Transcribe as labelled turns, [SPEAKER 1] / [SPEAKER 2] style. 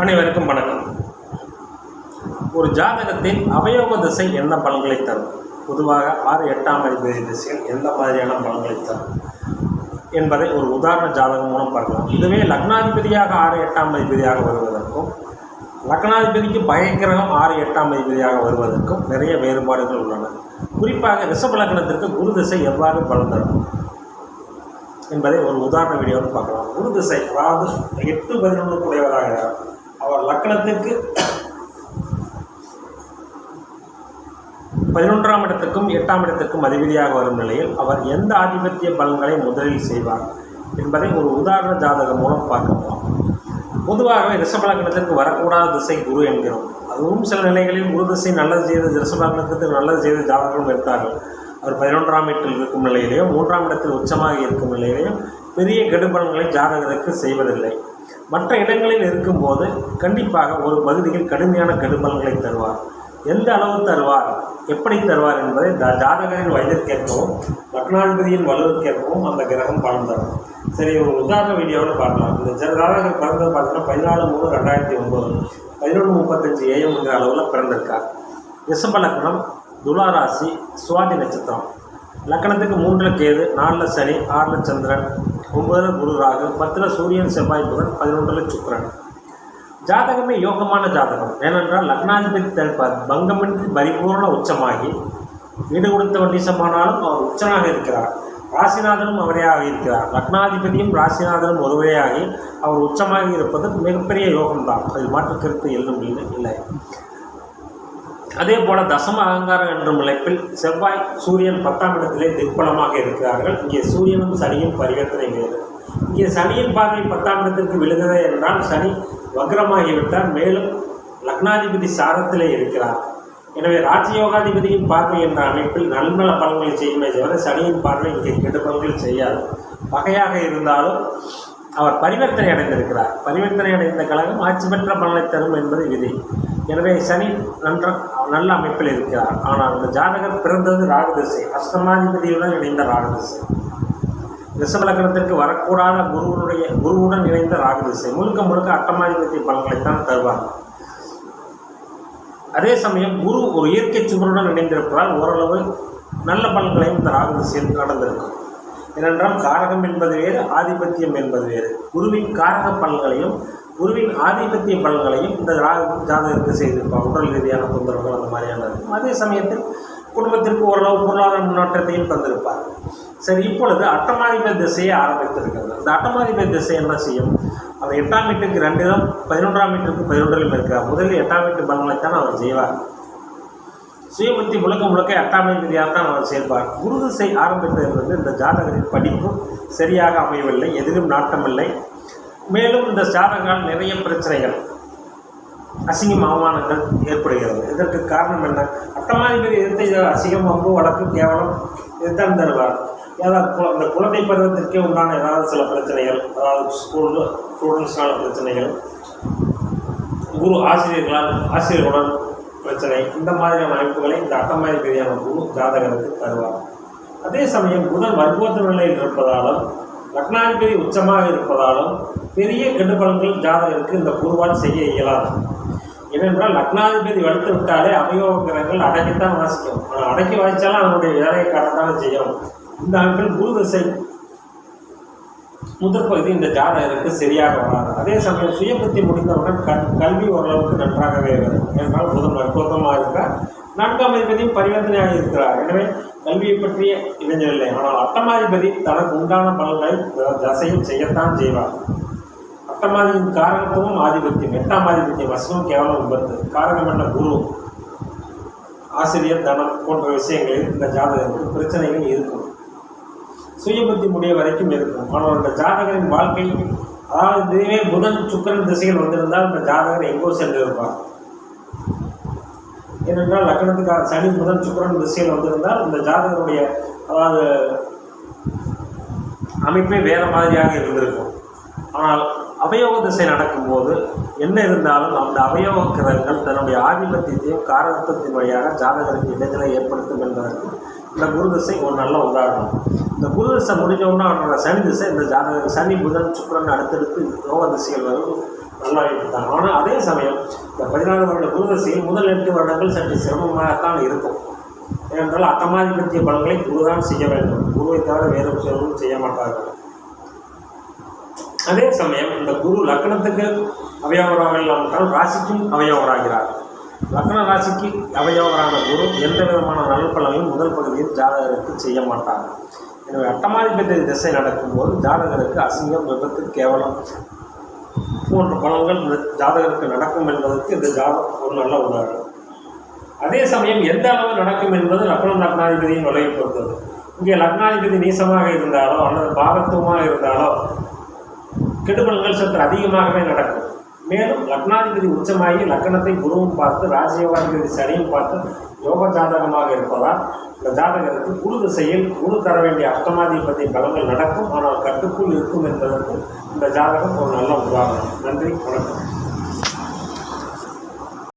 [SPEAKER 1] அனைவருக்கும் வணக்கம். ஒரு ஜாதகத்தின் அவயோக திசை என்ன பலன்களை தரும்? பொதுவாக ஆறு எட்டாம் அதிபதி திசைகள் எந்த மாதிரியான பலன்களை தரும்? என்பதை ஒரு உதாரண ஜாதகம் மூலம் பார்க்கலாம். இதுவே லக்னாதிபதியாக ஆறு எட்டாம் அதிபதியாக வருவதற்கும் லக்னாதிபதிக்கு பயங்கிரகம் ஆறு எட்டாம் அதிபதியாக வருவதற்கும் நிறைய வேறுபாடுகள் உள்ளன. குறிப்பாக ரிஷப லக்னத்திற்கு குரு திசை எவ்வாறு பலன் தரும் என்பதை ஒரு உதாரண வீடியோவில் பார்க்கலாம். குரு திசை அதாவது எட்டு பதினொன்று குடையவராகிறார். அவர் லக்கணத்துக்கு பதினொன்றாம் இடத்துக்கும் எட்டாம் இடத்துக்கும் அதிபதியாக வரும் நிலையில் அவர் எந்த ஆதிபத்திய பலன்களை முதலில் செய்வார் என்பதை ஒரு உதாரண ஜாதகம் மூலம் பார்க்கலாம் பொதுவாகவே ரிஷபலக்கணத்திற்கு வரக்கூடாத திசை குரு என்கிறோம். அதுவும் சில நிலைகளில் குரு திசை நல்லது செய்த ரிஷபலக்கணத்துக்கு நல்லது செய்த ஜாதகங்களும் இருக்கார்கள் அவர் பதினொன்றாம் இடத்தில் இருக்கும் நிலையிலேயும் மூன்றாம் இடத்தில் உச்சமாக இருக்கும் நிலையிலேயும் பெரிய கெடுபலன்களை ஜாதகருக்கு செய்வதில்லை. மற்ற இடங்களில் இருக்கும்போது கண்டிப்பாக ஒரு பகுதியில் கடுமையான கடுமல்களை தருவார். எந்த அளவு தருவார்? எப்படி தருவார் என்பதை ஜா- ஜாதகரின் வயதிற்கேற்கவும் லக்னாதிபதியின் வலுவிற்கேற்கவும் அந்த கிரகம் பலன் தரும். சரி ஒரு உதாரண வீடியோவில் பார்க்கலாம். இந்த ஜ- ஜாதகர் பிறந்தது பார்த்தீங்கன்னா பதினாலு மூணு ரெண்டாயிரத்தி ஒம்பது பதினொன்று முப்பத்தஞ்சு ஏஎம் என்ற அளவில் பிறந்திருக்கார். ரிஷப லக்னம் துலா ராசி சுவாதி நட்சத்திரம். லக்கணத்துக்கு மூன்றில் கேது நாலில் சனி ஆறில் சந்திரன். ஒன்பதில் குரு ராகு பத்தில் சூரியன் செவ்வாய் புதன் பதினொன்றில் சுக்கரன். ஜாதகமே யோகமான ஜாதகம். ஏனென்றால் லக்னாதிபதி தடுப்பார் பங்கமின்றி பரிபூர்ண உச்சமாகி வீடு கொடுத்த நீசமானாலும் அவர் உச்சனாக இருக்கிறார். ராசிநாதனும் அவரையாக இருக்கிறார். லக்னாதிபதியும் ராசிநாதனும் ஒருவரையாகி அவர் உச்சமாக இருப்பது மிகப்பெரிய யோகம்தான். அதில் மாற்று கருத்து எல்லும் இல்லை இல்லை. அதே போல தசம அகங்காரம் என்ற முளைப்பில் செவ்வாய் சூரியன் பத்தாம் இடத்திலே திக்பலமாக இருக்கிறார்கள். இங்கே சூரியனும் சனியும் பரிவர்த்தனை வேறு இங்கே சனியின் பார்வை பத்தாம் இடத்திற்கு விழுந்ததே என்றால் சனி வக்ரமாகிவிட்டால் மேலும் லக்னாதிபதி சாரத்திலே இருக்கிறார். எனவே ராஜயோகாதிபதியின் பார்வை என்ற அமைப்பில் நல்நல பலன்களை செய்யுமே தவிர சனியின் பார்வை இங்கே கெடுபல்கள் செய்யாது. வகையாக இருந்தாலும் அவர் பரிவர்த்தனை அடைந்திருக்கிறார். பரிவர்த்தனை அடைந்த கழகம் ஆட்சி பெற்ற பலனை தரும் என்பது விதி. எனவே சனி நன்ற நல்ல அமைப்பில் இருக்கிறார். ஆனால் அந்த ஜாதகர் பிறந்தது ராகுதிசை. அஷ்டமாதிபதியுடன் இணைந்த ராகுதிசை. ரிஷபலக்கணத்திற்கு வரக்கூடாத குருவனுடைய குருவுடன் இணைந்த ராகுதிசை. முழுக்க முழுக்க அட்டமாதிபத்திய பலன்களைத்தான் தருவார். அதே சமயம் குரு ஒரு இயற்கை சுவருடன் இணைந்திருப்பதால் ஓரளவு நல்ல பலன்களையும் இந்த ராகுதிசையில் நடந்திருக்கும். ஏனென்றால் காரகம் என்பது வேறு ஆதிபத்தியம் என்பது வேறு. குருவின் காரக பலன்களையும் குருவின் ஆதிபத்திய பலன்களையும் இந்த ராகு ஜாதகருக்கு செய்திருப்பார். உடல் ரீதியான தொந்தரவுகள் அந்த மாதிரியான இருக்கும். அதே சமயத்தில் குடும்பத்திற்கு ஓரளவு பொருளாதார முன்னேற்றத்தையும் தந்திருப்பார். சரி இப்பொழுது அட்டமாதிபதி திசையை ஆரம்பித்திருக்கிறது. இந்த அட்டமாதிபதி திசை என்ன செய்யும்? அந்த எட்டாம் வீட்டுக்கு ரெண்டிலும் பதினொன்றாம் வீட்டுக்கு பதினொன்றிலும் இருக்கிறார். முதலில் எட்டாம் வீட்டு பலன்களைத்தான் அவர் செய்வார். சுயபுத்தி முழுக்க முழுக்க எட்டாம் அதிபதியாக தான் அவர் செயல்பார் குரு திசை ஆரம்பித்தது என்பது இந்த ஜாதகரின் படிப்பு சரியாக அமையவில்லை எதிலும் நாட்டமில்லை. மேலும் இந்த ஜாதகால் நிறைய பிரச்சனைகள் அசிங்கம் அவமானங்கள் ஏற்படுகிறது. இதற்கு காரணம் என்ன? அட்டமாதிபதி எதிர்த்து இது அசிங்கம் வம்பு வழக்கு கேவலம் இதுதான் தருவார் ஏதாவது அந்த இந்த குழந்தை பருவத்திற்கே உண்டான ஏதாவது சில பிரச்சனைகள் அதாவது ஸ்கூல் ஸ்டூடெண்ட்ஸ்னால பிரச்சனைகள் குரு ஆசிரியர்களால் ஆசிரியர்களுடன் பிரச்சனை. இந்த மாதிரியான அமைப்புகளை இந்த அட்டமாதிபதியான குரு ஜாதகருக்கு தருவார். அதே சமயம் புதன் வற்போத்த நிலையில் இருப்பதாலும் லக்னாதிபதி உச்சமாக இருப்பதாலும் பெரிய கெடுபலன்கள் ஜாதகருக்கு இந்த குருவால் செய்ய இயலாது. ஏனென்றால் லக்னாதிபதி வலுத்து விட்டாலே அவயோக கிரகங்கள் அடக்கித்தான் வாசிக்கும். ஆனால் அடக்கி வாசித்தாலும் அவனுடைய வேலையை காட்டத்தானே செய்யும். இந்த அமைப்பில் குரு திசை முதற் பகுதி இந்த ஜாதகருக்கு சரியாக வராது. அதே சமயம் சுயபுத்தி முடிந்தவுடன் கல் கல்வி ஓரளவுக்கு நன்றாகவே வரும் என்றால் புதன் பொருத்தமாக இருக்கிறார் நான்காம் அதிபதியும் பரிவர்த்தனையாக இருக்கிறார். எனவே கல்வியை பற்றிய இளைஞர்கள் இல்லை. ஆனால் அட்டமாதிபதி தனக்கு உண்டான பலன்களை த- தசையும் செய்யத்தான் செய்வார். அட்டமாதியின் காரகத்துவம் ஆதிபத்தியம். எட்டாம் ஆதிபத்தியம். வசமும் கேவலம் விபத்து. காரகம் என்ன குரு. ஆசிரியர் தனம் போன்ற விஷயங்களில் இந்த ஜாதகருக்கு பிரச்சனைகள் இருக்கும். சுயபுத்தி முடிய வரைக்கும் இருக்கும். ஆனால் அந்த ஜாதகரின் வாழ்க்கை அதாவது இதுவே புதன் சுக்கரன் திசைகள் வந்திருந்தால் இந்த ஜாதகர் எங்கோ சென்று இருப்பார். ஏனென்றால் லக்னத்துக்காக சனி புதன் சுக்கரன் திசையில் வந்திருந்தால் இந்த ஜாதகருடைய அதாவது அமைப்பே வேறு மாதிரியாக இருந்திருக்கும். ஆனால் அவயோக திசை நடக்கும்போது என்ன இருந்தாலும் அந்த அவயோக கிரகங்கள் தன்னுடைய ஆதிபத்தியத்தையும் காரணத்தின் வழியாக ஜாதகருக்கு இடைஞ்சலை ஏற்படுத்தும் என்பதற்கு இந்த குரு திசை ஒரு நல்ல உதாரணம். இந்த குரு திசை முடிஞ்ச அவனோட சனி திசை இந்த ஜாதக சனி புதன் சுக்கிரன் அடுத்தடுத்து யோக திசைகள் வரும். நல்லா இருந்தாங்க ஆனால் அதே சமயம் இந்த பதினாறு வருட குருதசையில் முதல் எட்டு வருடங்கள் சற்று சிரமமாகத்தான் இருக்கும். ஏனென்றால் அட்டமாதிபத்திய பலன்களை குரு தான் செய்ய வேண்டும். குருவை தவிர வேறு விஷயங்களும் செய்ய மாட்டார்கள். அதே சமயம் இந்த குரு லக்னத்துக்கு அவையவராக இல்லாமல் ராசிக்கும் அவயவராகிறார். லக்ன ராசிக்கு அவயவரான குரு எந்த விதமான நல்பலனையும் முதல் பகுதியில் ஜாதகருக்கு செய்ய மாட்டாங்க எனவே அட்டமாதிபத்திய திசை நடக்கும்போது ஜாதகருக்கு அசிங்கம் விபத்து கேவலம் போன்ற பலன்கள் ஜாதகருக்கு நடக்கும் என்பதற்கு இந்த ஜாதகம் ஒரு நல்ல உதாரணம். அதே சமயம் எந்த அளவு நடக்கும் என்பது லக்னம் லக்னாதிபதியின் நுழைவு பொறுத்தது. இங்கே லக்னாதிபதி நீசமாக இருந்தாலோ அல்லது பாகத்துவமாக இருந்தாலோ கெடுபலங்கள் சற்று அதிகமாகவே நடக்கும். மேலும் லக்னாதிபதி உச்சமாகி லக்னத்தை குருவும் பார்த்து ராஜயோகாதிபதி சனியும் பார்த்து யோக ஜாதகமாக இருப்பதால் இந்த ஜாதகருக்கு குரு திசையில் குரு தர வேண்டிய அஷ்டமாதிபதி பலங்கள் நடக்கும். ஆனால் கட்டுக்குள் இருக்கும் என்பதற்கு இந்த ஜாதகம் ஒரு நல்ல உதாரணம். நன்றி வணக்கம்.